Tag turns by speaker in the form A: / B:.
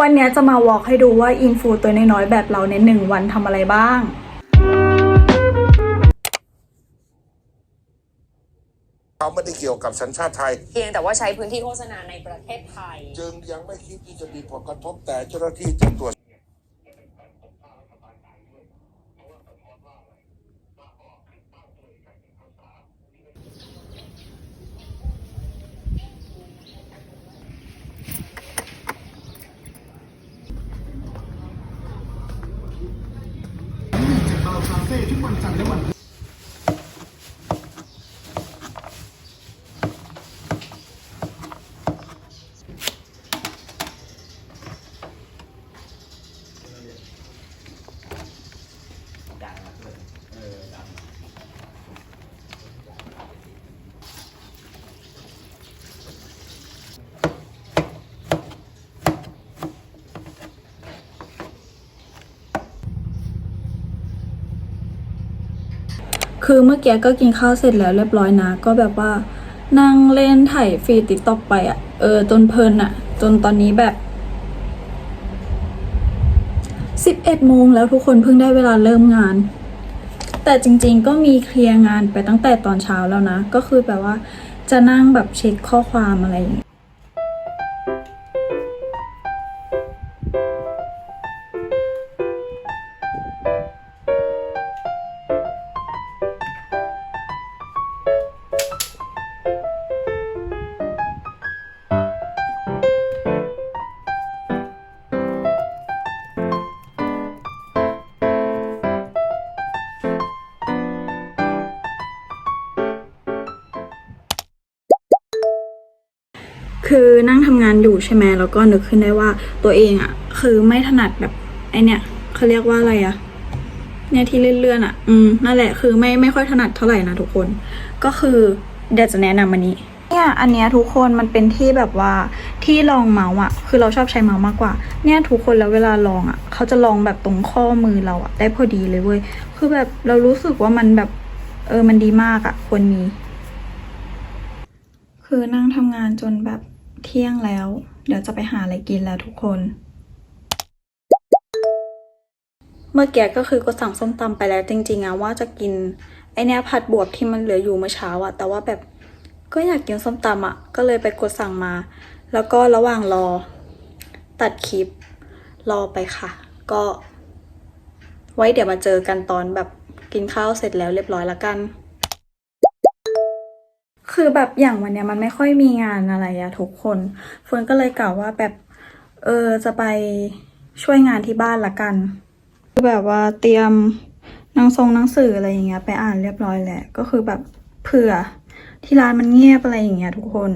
A: วันเนี้ยจะมาวอล์กให้ดูว่าอินฟูตัวน้อยๆแบบเราในหนึ่งวันทำอะไรบ้าง
B: เขาไม่ได้เกี่ยวกับสัญชาติไทย
C: เพียงแต่ว่าใช้พื้นที่โฆษณาในประเทศไทย
B: จึงยังไม่คิดที่จะมีผลกระทบแต่เจ้าหน้าที่จะตรวจ
D: เซทุกวันจันทร์และวัน
A: คือเมื่อกี้ก็กินข้าวเสร็จแล้วเรียบร้อยนะ ก็แบบว่านั่งเล่นถ่ายฟีดติ๊กต็อกไปอะ่ะ เออ จนเพลินอะ่ะ จนตอนนี้แบบสิบเอ็ดโมงแล้วทุกคนเพิ่งได้เวลาเริ่มงาน แต่จริงๆก็มีเคลียร์งานไปตั้งแต่ตอนเช้าแล้วนะ ก็คือแบบว่าจะนั่งแบบเช็คข้อความอะไรอย่างเงี้ย คือนั่งทำงานอยู่ใช่ไหมแล้วก็นึกขึ้นได้ว่าตัวเองอะ่ะคือไม่ถนัดแบบไอเนี่ยเขาเรียกว่าอะไรอะ่ะเนี่ยที่เลื่อนๆอะ่ะอืมนั่นแหละคือไม่ไม่ค่อยถนัดเท่าไหร่นะทุกคน ก็คือเดี๋ยวจะแนะนำอันนี้เนี่ยอันเนี้ยทุกคนมันเป็นที่แบบว่าที่ลองเมาส์อะ คือเราชอบใช้เมาส์มากกว่า เนี่ยทุกคนแล้วเวลาลองอะ เขาจะลองแบบตรงข้อมือเราอะ ได้พอดีเลยเว้ย คือแบบเรารู้สึกว่ามันแบบ เออมันดีมากอะ ควรมี คือนั่งทำงานจนแบบ เที่ยงแล้ว เดี๋ยวจะไปหาอะไรกินแล้วทุกคน เมื่อกี้ก็คือก็สั่งส้มตำไปแล้วจริงๆอะว่าจะกิน ไอเนี้ยผัดบวบที่มันเหลืออยู่เมื่อเช้าอะแต่ว่าแบบก็อยากกินส้มตำอะก็เลยไปกดสั่งมา แล้วก็ระหว่างรอ ตัดคลิป รอไปค่ะ ก็ ไว้เดี๋ยวมาเจอกันตอนแบบกินข้าวเสร็จแล้วเรียบร้อยละกัน คือแบบอย่างวันเนี้ยมันไม่ค่อยมีงานอะไรอะทุกคนเฟิร์นก็เลยกล่าวว่าแบบเออจะไปช่วยงานที่บ้านละกันคือแบบว่าเตรียมหนังทรงหนังสืออะไรอย่างเงี้ยไปอ่านเรียบร้อยแหละก็คือแบบเผื่อที่ร้านมันเงียบอะไรอย่างเงี้ยทุกคน